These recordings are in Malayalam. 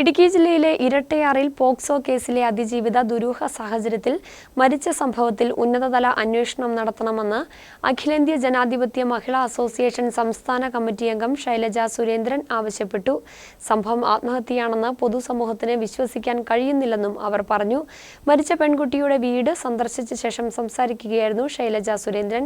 ഇടുക്കി ജില്ലയിലെ ഇരട്ടയാറിൽ പോക്സോ കേസിലെ അതിജീവിത ദുരൂഹ സാഹചര്യത്തിൽ മരിച്ച സംഭവത്തിൽ ഉന്നതതല അന്വേഷണം നടത്തണമെന്ന് അഖിലേന്ത്യാ ജനാധിപത്യ മഹിളാ അസോസിയേഷൻ സംസ്ഥാന കമ്മിറ്റി അംഗം ശൈലജ സുരേന്ദ്രൻ ആവശ്യപ്പെട്ടു. സംഭവം ആത്മഹത്യയാണെന്ന് പൊതുസമൂഹത്തിന് വിശ്വസിക്കാൻ കഴിയുന്നില്ലെന്നും അവർ പറഞ്ഞു. മരിച്ച പെൺകുട്ടിയുടെ വീട് സന്ദർശിച്ച ശേഷം സംസാരിക്കുകയായിരുന്നു ശൈലജ സുരേന്ദ്രൻ.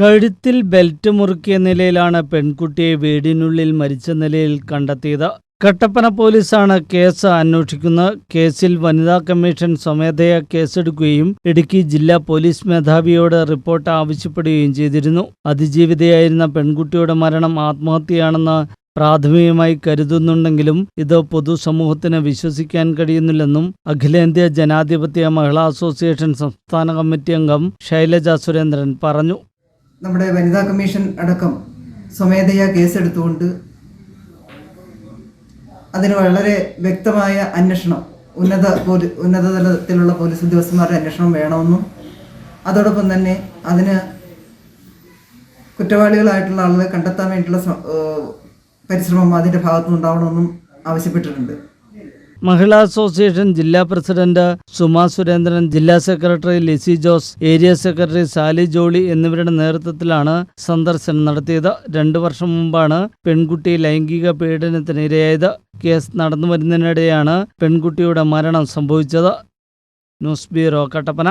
കഴുത്തിൽ ബെൽറ്റ് മുറുക്കിയ നിലയിലാണ് പെൺകുട്ടിയെ വീടിനുള്ളിൽ മരിച്ച നിലയിൽ കണ്ടെത്തിയത്. കട്ടപ്പന പോലീസാണ് കേസ് അന്വേഷിക്കുന്നത്. കേസിൽ വനിതാ കമ്മീഷൻ സ്വമേധയാ കേസെടുക്കുകയും ഇടുക്കി ജില്ലാ പോലീസ് മേധാവിയോട് റിപ്പോർട്ട് ആവശ്യപ്പെടുകയും ചെയ്തിരുന്നു. അതിജീവിതയായിരുന്ന പെൺകുട്ടിയുടെ മരണം ആത്മഹത്യയാണെന്ന് പ്രാഥമികമായി കരുതുന്നുണ്ടെങ്കിലും ഇത് പൊതുസമൂഹത്തിന് വിശ്വസിക്കാൻ കഴിയുന്നില്ലെന്നും അഖിലേന്ത്യാ ജനാധിപത്യ മഹിളാ അസോസിയേഷൻ സംസ്ഥാന കമ്മിറ്റി അംഗം ശൈലജ സുരേന്ദ്രൻ പറഞ്ഞു. നമ്മുടെ വനിതാ കമ്മീഷൻ അടക്കം സ്വമേധയാ കേസെടുത്തുകൊണ്ട് അതിന് വളരെ വ്യക്തമായ അന്വേഷണം ഉന്നത പോലീ ഉന്നത തലത്തിലുള്ള പോലീസ് ഉദ്യോഗസ്ഥന്മാരുടെ അന്വേഷണം വേണമെന്നും അതോടൊപ്പം തന്നെ അതിന് കുറ്റവാളികളായിട്ടുള്ള ആളുകളെ കണ്ടെത്താൻ വേണ്ടിയിട്ടുള്ള പരിശ്രമം അതിന്റെ ഭാഗത്തുനിന്ന് ഉണ്ടാവണമെന്നും ആവശ്യപ്പെട്ടിട്ടുണ്ട്. മഹിളാ അസോസിയേഷൻ ജില്ലാ പ്രസിഡന്റ് സുമാ സുരേന്ദ്രൻ ജില്ലാ secretary Lissy Jose area secretary Sally Jolly എന്നിവരുടെ നേതൃത്വത്തിലാണ് സന്ദർശനം നടത്തിയത്. രണ്ടു വർഷം മുമ്പാണ് പെൺകുട്ടി ലൈംഗിക പീഡനത്തിനിരയായത്. കേസ് നടന്നു വരുന്നതിനിടെയാണ് പെൺകുട്ടിയുടെ മരണം സംഭവിച്ചത്. News bureau Kattappana.